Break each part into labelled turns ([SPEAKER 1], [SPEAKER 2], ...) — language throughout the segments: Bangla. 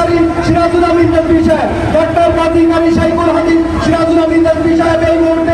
[SPEAKER 1] কারি সিরাজুল আমিন নদী সাহেব। ডক্টর বাদিক আলী
[SPEAKER 2] সাইকুল হাদিস
[SPEAKER 1] সিরাজুল আমিন
[SPEAKER 2] নদী সাহেব,
[SPEAKER 1] এই
[SPEAKER 3] মুহূর্তে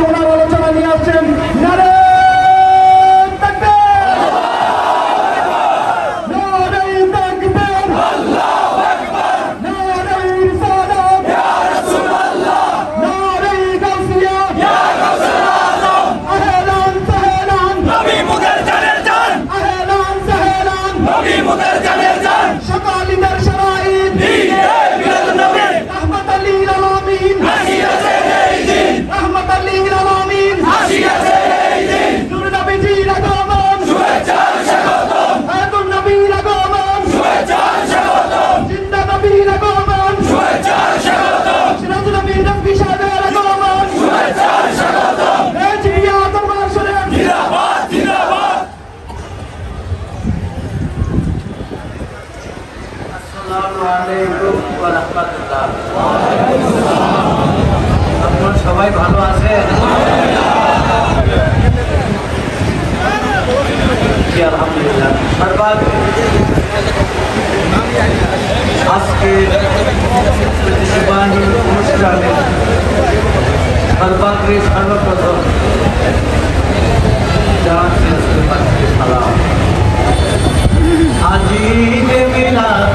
[SPEAKER 3] আজকে বাণী অনুষ্ঠানে সর্বাগ্রে সর্বপ্রথম সালাম আজি মিলাদ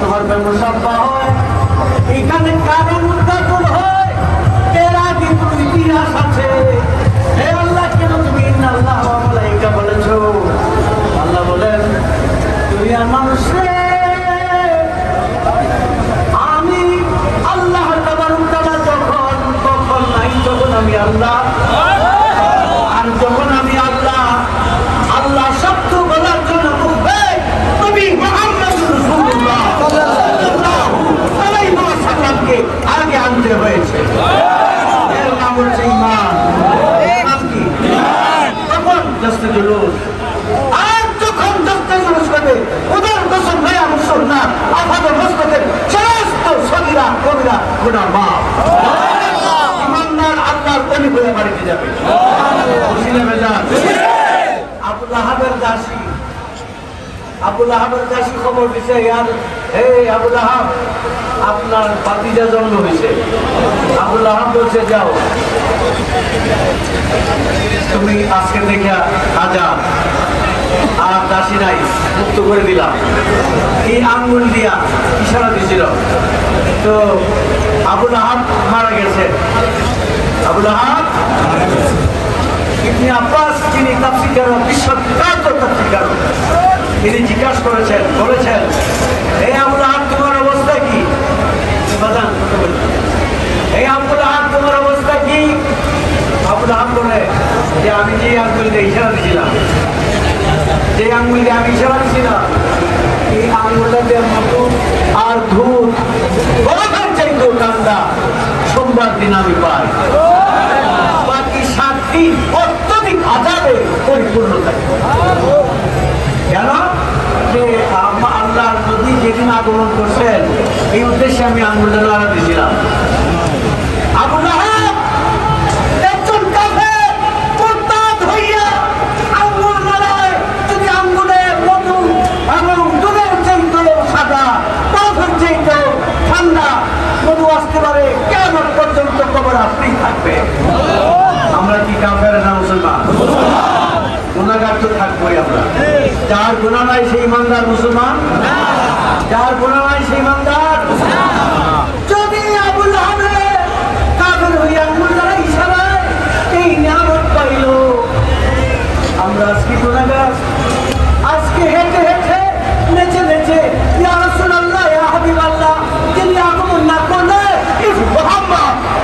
[SPEAKER 3] তোমার ব্যবসা হয়। এখানে কারণ খোদার মা ইমানদার আল্লাহর অলি হয়ে বাড়িতে যাবে। আবুল আহাবের দাসী। আবুল আহাবের দাসী খবর দিছে, ইয়ার, হে আবুল আহাব, আপনার পাতিজা জন্ম হয়েছে। আবুল আহাব বলছে, যাও। তুমি আজকে থেকে আজাদ আর দাসী নাই, মুক্ত করে দিলাম। এই আঙ্গুল দিয়া ইশারা দিছিল। তো আবুল আহাব মারা গেছে। আবুল আহাব ইবনে আব্বাস তাফসিকার তিনি জিজ্ঞাসা করেছেন, বলেছেন এই আবুল আহাব তোমার অবস্থা কি? এই আবুল আহাব তোমার অবস্থা কি? আবুল আহাব বলে, যে আমি যে আঙ্গুল দিয়ে ইশারা যে আঙ্গুল দিয়ে আমি ইশারা এই আঙ্গুলটা দিয়ে দিন আমি পাই বাকি দিন অত্যধিক আজাবে পরিপূর্ণ থাকবে কেন? যে আল্লাহ নদী যেদিন আগমন করছেন, এই উদ্দেশ্যে আমি আন্দোলন দিয়েছিলাম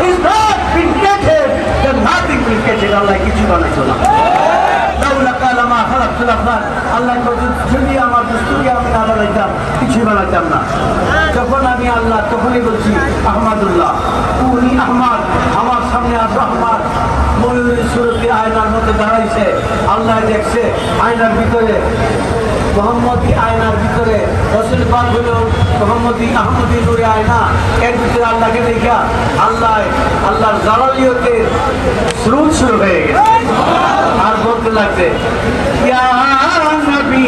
[SPEAKER 3] Muhammad is not been created then nothing been created কিছু বানাইতো না। আল্লাহ যদি আমার দুষ্টুকে আমি না বানাইতাম, কিছুই বানাইতাম না। যখন আমি আল্লাহ, তখনই বলছি, আহমদুল্লাহ, উনি আহমদ, আমার সামনে আসো আহমদ। ময়ূরের সুরতি আয়নার মধ্যে দাঁড়াইছে। আল্লাহ দেখছে, আয়নার ভিতরে মোহাম্মদী আয়নার ভিতরে রসুল পাক হলো মোহাম্মদী আহমদী নুরে আয়না। এর ভিতরে আল্লাহকে দেখা আল্লাহ আল্লাহর জালালিয়তে স্রোত শুরু হয়ে গেছে। আর বলতে লাগছে ইয়া নবী।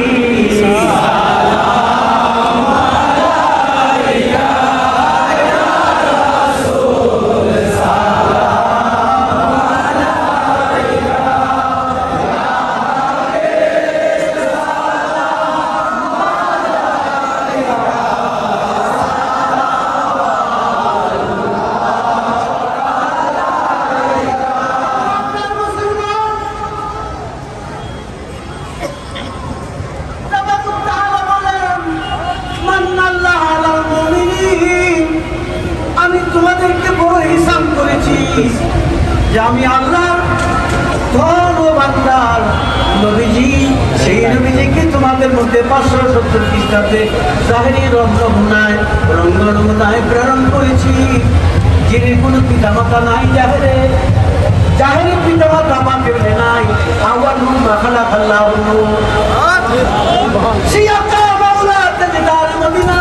[SPEAKER 3] করেছি যে আমি আল্লাহ ধর্মবান্দার নবীজি সেই নবীজিকে তোমাদের মধ্যে পাঁচশো সত্তর খ্রিস্টাব্দে জাহেরি রঙ্গনায় রঙ্গ প্রেরণ করেছি। যিনি কোনো পিতামাতা নাই জাহেরে। জাহেরি পিতামাতা মাকে নাই। আওয়াল মাখালা খাল্লা সিয়াকা মাওলা তাজদার মদিনা।